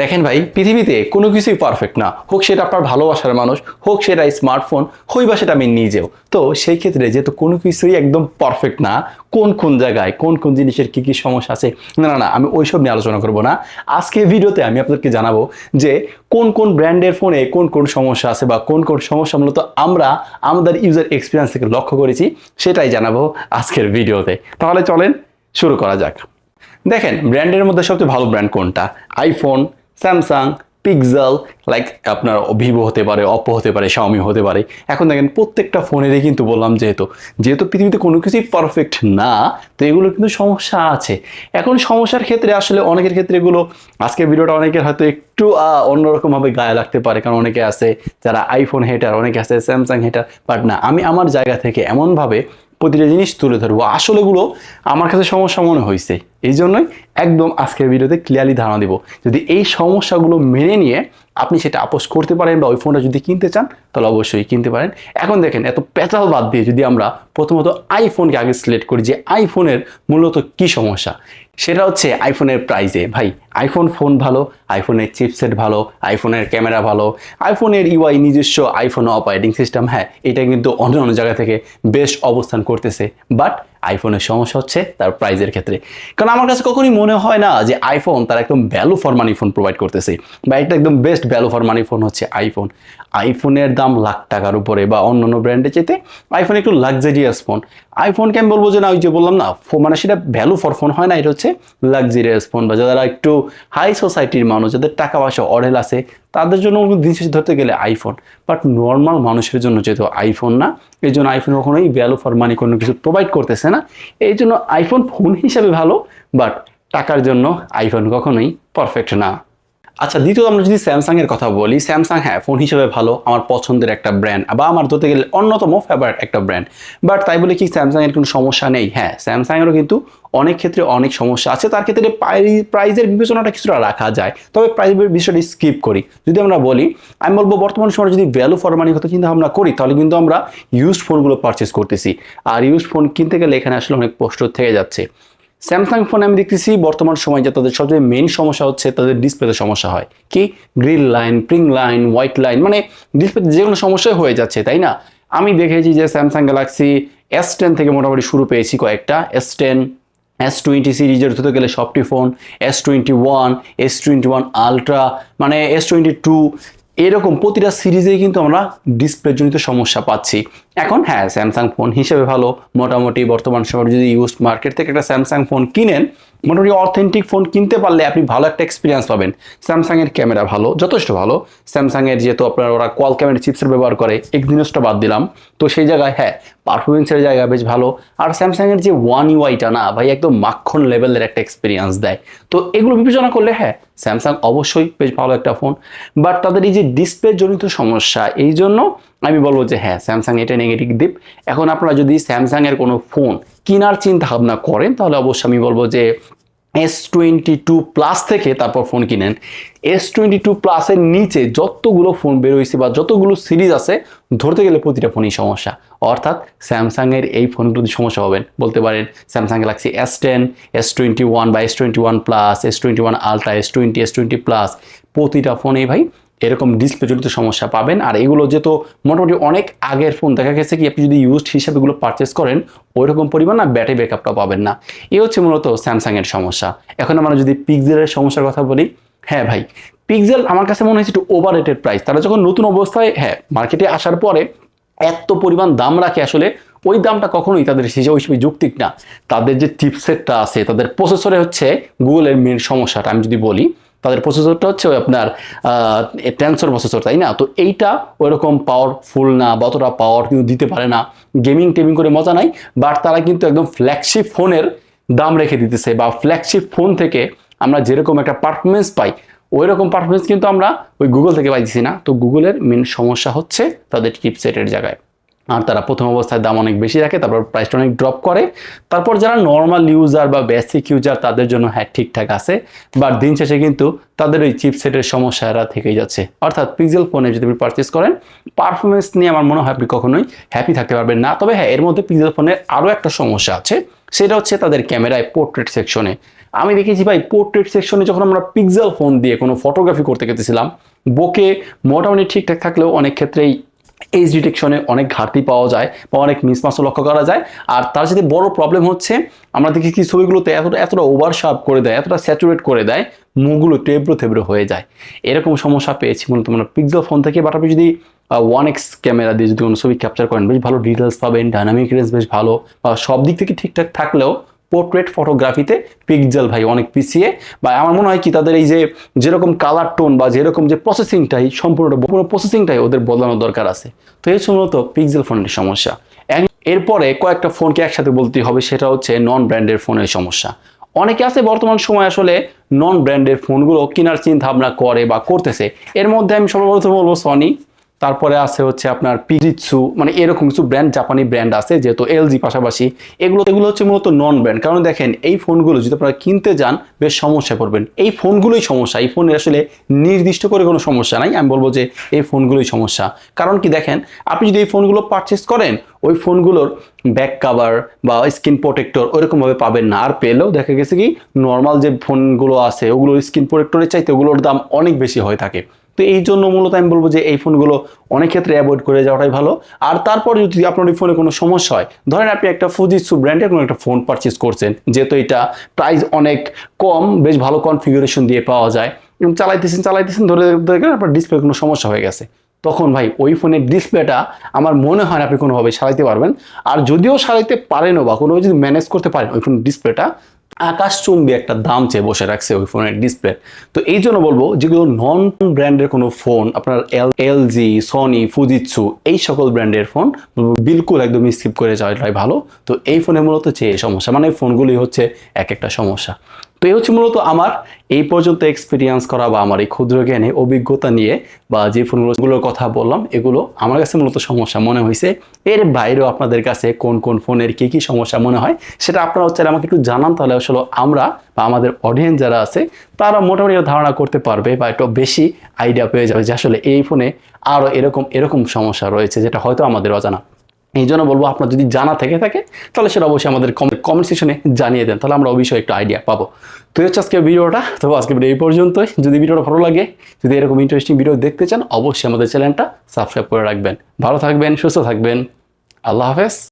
দেখেন ভাই, পৃথিবীতে কোনো কিছুই পারফেক্ট না। হোক সেটা আপনার ভালোবাসার মানুষ, হোক সেটা স্মার্টফোন হই বা সেটা আমি নিজেও। তো সেই ক্ষেত্রে যেহেতু কোনো কিছুই একদম পারফেক্ট না, কোন কোন জায়গায়, কোন কোন জিনিসের কী কী সমস্যা আছে, না না না, আমি ওইসব নিয়ে আলোচনা করব না। আজকে ভিডিওতে আমি আপনাদেরকে জানাব যে কোন কোন ব্র্যান্ডের ফোনে কোন কোন সমস্যা আছে বা কোন কোন সমস্যা মূলত আমরা আমাদের ইউজার এক্সপিরিয়েন্স থেকে লক্ষ্য করেছি, সেটাই জানাব আজকের ভিডিওতে। তাহলে চলেন শুরু করা যাক। দেখেন, ব্র্যান্ডের মধ্যে সবচেয়ে ভালো ব্র্যান্ড কোনটা? আইফোন স্যামসাং পিক্সেল লাইক আপনার ভিভো হতে পারে অপো হতে পারে শাওমি হতে পারে। এখন দেখেন, প্রত্যেকটা ফোনেরই কিন্তু বললাম যেহেতু যেহেতু পৃথিবীতে কোনো কিছুই পারফেক্ট না, তো এগুলো কিন্তু সমস্যা আছে। এখন সমস্যার ক্ষেত্রে আসলে অনেকের ক্ষেত্রে এগুলো, আজকের ভিডিওটা অনেকের হয়তো একটু অন্যরকমভাবে গায়ে লাগতে পারে। কারণ অনেকে আছে যারা আইফোন হেটার অনেকে আছে স্যামসাং হেটার বাট না, আমি আমার জায়গা থেকে এমনভাবে প্রতিটা জিনিস তুলে ধরবো। আসলেগুলো আমার কাছে সমস্যা মনে হয়েছে। এই জন্যই একদম আজকের ভিডিওতে ক্লিয়ারলি ধারণা দিব। যদি এই সমস্যাগুলো মেনে নিয়ে আপনি সেটা আপোষ করতে পারেন বা ওই ফোনটা যদি কিনতে চান, তাহলে অবশ্যই কিনতে পারেন। এখন দেখেন, এত পেঁচাল বাদ দিয়ে যদি আমরা প্রথমত আইফোনকে আগে সিলেক্ট করি যে আইফোনের মূলত কি সমস্যা? সেটা হচ্ছে আইফোনের প্রাইসে ভাই আইফোন ফোন ভালো আইফোনের চিপসেট ভালো আইফোনের ক্যামেরা ভালো আইফোনের ইউআই নিজস্ব আইফোন অপারেটিং সিস্টেম হ্যাঁ এটা কিন্তু অন্য অন্য জায়গা থেকে বেস্ট অবস্থান করতেছে। বাট আইফোনের সমস্যা হচ্ছে তার প্রাইজের ক্ষেত্রে। কারণ আমার কাছে কখনই মনে হয় না যে আইফোন তার একদম value for money phone provide করতেছে। বা একটা একদম best value for money phone হচ্ছে আইফোন। আইফোনের দাম লাখ টাকার উপরে বা অন্য অন্য ব্র্যান্ডের চেতে আইফোন একটু লাক্সারিয়াস ফোন আইফোনকে আমি বলব যে না, ওই যে বললাম না মানে সেটা ভ্যালু ফর ফোন হয় না, এটা হচ্ছে লাক্সারিয়াস ফোন বা যারা একটু হাই সোসাইটির মানুষ, যাদের টাকা পয়সা অডেল আছে তাদের জন্য দিন ধরতে গেলে আইফোন বাট নর্মাল মানুষের জন্য যেহেতু আইফোন না, এই জন্য আইফোন কখনোই ভ্যালু ফর মানি কোনো কিছু প্রোভাইড করতেছে না। এই জন্য আইফোন ফোন হিসাবে ভালো বাট টাকার জন্য আইফোন কখনোই পারফেক্ট না। আচ্ছা দ্বিতীয় আমরা যদি স্যামসাংয়ের কথা বলি স্যামসাং হ্যাঁ ফোন হিসেবে ভালো, আমার পছন্দের একটা ব্র্যান্ড বা আমার ধরতে গেলে অন্যতম ফেভারিট একটা ব্র্যান্ড বাট তাই বলে কি স্যামসাংয়ের কোনো সমস্যা নেই? হ্যাঁ স্যামসাংয়েরও কিন্তু অনেক ক্ষেত্রে অনেক সমস্যা আছে। তার ক্ষেত্রে প্রাইজের বিবেচনাটা কিছুটা রাখা যায়। তবে প্রাইজের বিষয়টি স্কিপ করি। যদি আমরা বলি, আমি বলব বর্তমান সময় যদি ভ্যালু ফর মানি কথা চিন্তা ভাবনা করি, তাহলে কিন্তু আমরা ইউজ ফোনগুলো পারচেস করতেছি। আর ইউজ ফোন কিনতে গেলে এখানে আসলে অনেক প্রশ্ন থেকে যাচ্ছে। স্যামসাং ফোনে আমি দেখতেছি, বর্তমান সময় যে তাদের সবচেয়ে মেন সমস্যা হচ্ছে, তাদের ডিসপ্লেতে সমস্যা হয়। কি? গ্রিল লাইন প্রিং লাইন হোয়াইট লাইন মানে ডিসপ্লেতে যে কোনো সমস্যাই হয়ে যাচ্ছে, তাই না? আমি দেখেছি যে স্যামসাং গ্যালাক্সি এস টেন থেকে মোটামুটি শুরু পেয়েছি কয়েকটা। এস টেন এস টোয়েন্টি সিরিজের ধরতে গেলে সবটি phone S twenty one S twenty one ultra মানে এস টোয়েন্টি টু এরকম প্রতিটা সিরিজেই কিন্তু আমরা ডিসপ্লে জনিত সমস্যা পাচ্ছি। এখন হ্যাঁ স্যামসাং ফোন হিসেবে ভালো, মোটামুটি বর্তমান সময় যদি ইউজ মার্কেট থেকে একটা স্যামসাং ফোন কিনেন মোটামুটি অথেন্টিক ফোন কিনতে পারলে আপনি ভালো একটা এক্সপিরিয়েন্স পাবেন। স্যামসাংয়ের ক্যামেরা ভালো, যথেষ্ট ভালো। স্যামসাংয়ের যেহেতু আপনার ওরা কোয়াল ক্যামেরা চিপসের ব্যবহার করে এক্সিনোসটা বাদ দিলাম। তো সেই জায়গায় হ্যাঁ পারফরমেন্সের জায়গা বেশ ভালো। আর স্যামসাংয়ের যে ওয়ান ইউআইটা না, ভাই, একদম মাখন লেভেলের একটা এক্সপিরিয়েন্স দেয়। তো এগুলো বিবেচনা করলে হ্যাঁ স্যামসাং অবশ্যই বেশ ভালো একটা ফোন বাট তাদের এই যে ডিসপ্লে জনিত সমস্যা, এই জন্য আমি বলব যে হ্যাঁ স্যামসাং এটা নেগেটিভ দিক এখন আপনারা যদি স্যামসাংয়ের কোনো ফোন কেনার চিন্তা ভাবনা করেন, তাহলে অবশ্যই আমি বলব যে এস টোয়েন্টি টু প্লাস থেকে তারপর ফোন কিনেন। এস টোয়েন্টি টু প্লাসের নিচে যতগুলো ফোন বেরোইছে বা যতগুলো সিরিজ আছে, ধরতে গেলে প্রতিটা ফোনই সমস্যা। অর্থাৎ স্যামসাংয়ের এই ফোনগুলোতে সমস্যা হবেন। বলতে পারেন Samsung Galaxy S ten S twenty one বা S twenty one plus S twenty one ultra S twenty S twenty plus প্রতিটা ফোনেই ভাই এরকম ডিসপ্লে জনিত সমস্যা পাবেন। আর এগুলো যেহেতু মোটামুটি অনেক আগের ফোন দেখা গেছে কি আপনি যদি ইউজড হিসাবে এগুলো পারচেস করেন ওই রকম পরিমাণ না ব্যাটারি ব্যাকআপটা পাবেন না। এ হচ্ছে মূলত স্যামসাংয়ের সমস্যা। এখন আমরা যদি পিক্সেলের সমস্যার কথা বলি হ্যাঁ ভাই পিক্সেল আমার কাছে মনে হয়েছে একটু ওভার রেটেড প্রাইস তারা যখন নতুন অবস্থায় হ্যাঁ মার্কেটে আসার পরে এত পরিমাণ দাম রাখে আসলে, ওই দামটা কখনোই তাদের হিসেবে হিসেবে যৌক্তিক না। তাদের যে চিপসেটটা আছে, তাদের প্রসেসরে হচ্ছে গুগলের মেন সমস্যাটা। আমি যদি বলি তাদের প্রসেসরটা হচ্ছে ওই আপনার ট্যান্সর প্রসেসর তাই না? তো এইটা ওইরকম পাওয়ারফুল না বা অতটা পাওয়ার কিন্তু দিতে পারে না। গেমিং টেমিং করে মজা নাই বাট তারা কিন্তু একদম ফ্ল্যাগশিপ ফোনের দাম রেখে দিতেছে বা ফ্ল্যাগশিপ ফোন থেকে আমরা যেরকম একটা পারফরমেন্স পাই ওই রকম পারফরমেন্স কিন্তু আমরা ওই গুগল থেকে পাইছি না। তো গুগলের মেন সমস্যা হচ্ছে তাদের চিপসেটের জায়গায়। আর তারা প্রথম অবস্থায় দাম অনেক বেশি রাখে, তারপর প্রাইসটা অনেক ড্রপ করে। তারপর যারা নর্মাল ইউজার বা বেসিক ইউজার তাদের জন্য হ্যাঁ ঠিকঠাক আছে। বাট দিন শেষে কিন্তু তাদের ওই চিপসেটের সমস্যাটা থেকেই যাচ্ছে। অর্থাৎ পিক্সেল ফোনে যদি আপনি পারচেস করেন পারফরমেন্স নিয়ে আমার মনে হয় আপনি কখনোই হ্যাপি থাকতে পারবেন না। তবে হ্যাঁ এর মধ্যে পিক্সেল ফোনের আরও একটা সমস্যা আছে, সেটা হচ্ছে তাদের ক্যামেরায় পোর্ট্রেট সেকশনে আমি দেখেছি ভাই পোর্ট্রেট সেকশনে যখন আমরা পিক্সেল ফোন দিয়ে কোনো ফটোগ্রাফি করতে গেছিলাম, বোকে মোটামুটি ঠিকঠাক থাকলেও অনেক ক্ষেত্রেই এইচ ডিটেকশনে অনেক ঘাটতি পাওয়া যায় বা অনেক মিসমাসও লক্ষ্য করা যায়। আর তার সাথে বড় প্রবলেম হচ্ছে, আমরা দেখি কি ছবিগুলোতে এতটা এতটা ওভার শার্প করে দেয়, এতটা স্যাচুরেট করে দেয়, মুখগুলো টেবরো থেবরো হয়ে যায়। এরকম সমস্যা পেয়েছি মূলত আমরা পিক্সেল ফোন থেকে বাট আপনি যদি ওয়ান এক্স ক্যামেরা দিয়ে যদি কোনো ছবি ক্যাপচার করেন, বেশ ভালো ডিটেলস পাবেন ডাইনামিক রেঞ্জ বেশ ভালো, বা সব দিক থেকে ঠিকঠাক থাকলেও পোর্ট্রেট ফটোগ্রাফিতে পিক্সেল ভাই অনেক পিছিয়ে বা আমার মনে হয় কি তাদের এই যে যেরকম কালার টোন বা যেরকম যে প্রসেসিংটাই সম্পূর্ণ পুরো প্রসেসিংটাই ওদের বদলানোর দরকার আছে। তো এই মূলত পিক্সেল ফোনের সমস্যা। এরপরে কয়েকটা ফোনকে একসাথে বলতে হবে, সেটা হচ্ছে নন ব্র্যান্ডের ফোনের সমস্যা। অনেকে আছে বর্তমান সময় আসলে নন ব্র্যান্ডের ফোনগুলো কেনার চিন্তা ভাবনা করে বা করতেছে। এর মধ্যে আমি সর্বপ্রথম বলব সনি তারপরে আছে হচ্ছে আপনার পিজিৎসু মানে এরকম কিছু ব্র্যান্ড জাপানি ব্র্যান্ড আছে, যেহেতু এলজি পাশাপাশি। এগুলো এগুলো হচ্ছে মূলত নন ব্র্যান্ড কারণ দেখেন, এই ফোনগুলো যদি আপনারা কিনতে যান, বেশ সমস্যায় পড়বেন। এই ফোনগুলোই সমস্যা। এই ফোনের আসলে নির্দিষ্ট করে কোনো সমস্যা নাই। আমি বলব যে এই ফোনগুলোই সমস্যা। কারণ কি দেখেন, আপনি যদি এই ফোনগুলো পারচেস করেন, ওই ফোনগুলোর ব্যাক কাভার বা স্ক্রিন প্রোটেক্টর ওইরকমভাবে পাবেন না। আর পেলেও দেখা গেছে কি নর্মাল যে ফোনগুলো আছে, ওগুলোর স্ক্রিন প্রোটেক্টরের চাইতে ওগুলোর দাম অনেক বেশি হয়ে থাকে। তো এই জন্য মূলত আমি বলব যে এই ফোনগুলো অনেক ক্ষেত্রে অ্যাভয়েড করে যাওয়াটাই ভালো। আর তারপর যদি আপনার ওই ফোনে কোনো সমস্যা হয়, ধরেন আপনি একটা ফুজিসু ব্র্যান্ডের কোনো একটা ফোন পারচেস করছেন, যেহেতু এটা প্রাইস অনেক কম, বেশ ভালো কনফিগারেশন দিয়ে পাওয়া যায়। এবং চালাইতেছেন চালাইতেছেন, ধরে দেখেন আপনার ডিসপ্লে কোনো সমস্যা হয়ে গেছে। তখন ভাই ওই ফোনের ডিসপ্লেটা আমার মনে হয় না আপনি কোনোভাবে সারাইতে পারবেন। আর যদিও সারাইতে পারেনও বা কোনোভাবে যদি ম্যানেজ করতে পারেন ওই ফোনের ডিসপ্লেটা আকাশচুম্বী একটা দাম চেয়ে বসে রাখছে ওই ফোনের ডিসপ্লে তো এই জন্য বলব, যেগুলো নন ব্র্যান্ডের কোনো ফোন আপনার এল এলজি সনি ফুজিৎসু এই সকল ব্র্যান্ডের ফোন বিলকুল একদম স্কিপ করে যাওয়াটাই ভালো। তো এই ফোনে মূলত চেয়ে সমস্যা মানে ফোনগুলি হচ্ছে এক একটা সমস্যা। তো এই হচ্ছে মূলত আমার, এই পর্যন্ত এক্সপিরিয়েন্স করা বা আমার এই ক্ষুদ্র জ্ঞানে অভিজ্ঞতা নিয়ে বা যে ফোনগুলোর কথা বললাম, এগুলো আমার কাছে মূলত সমস্যা মনে হয়েছে। এর বাইরেও আপনাদের কাছে কোন কোন ফোনের কী কী সমস্যা মনে হয়, সেটা আপনারা হচ্ছে আমাকে একটু জানান, তাহলে আসলে আমরা বা আমাদের অডিয়েন্স যারা আছে, তারা মোটামুটি ধারণা করতে পারবে বা একটু বেশি আইডিয়া পেয়ে যাবে যে আসলে এই ফোনে আরও এরকম এরকম সমস্যা রয়েছে, যেটা হয়তো আমাদের অজানা এই জন্য বলব, আপনার যদি জানা থেকে থাকে, তাহলে সেটা অবশ্যই আমাদের কমেন্ট সেকশনে জানিয়ে দেন। তাহলে আমরা অবশ্যই একটু আইডিয়া পাবো। তো হচ্ছে আজকে ভিডিওটা। তো আজকে ভিডিও এই পর্যন্তই। যদি ভিডিওটা ভালো লাগে, যদি এরকম ইন্টারেস্টিং ভিডিও দেখতে চান, অবশ্যই আমাদের চ্যানেলটা সাবস্ক্রাইব করে রাখবেন। ভালো থাকবেন, সুস্থ থাকবেন। আল্লাহ হাফেজ।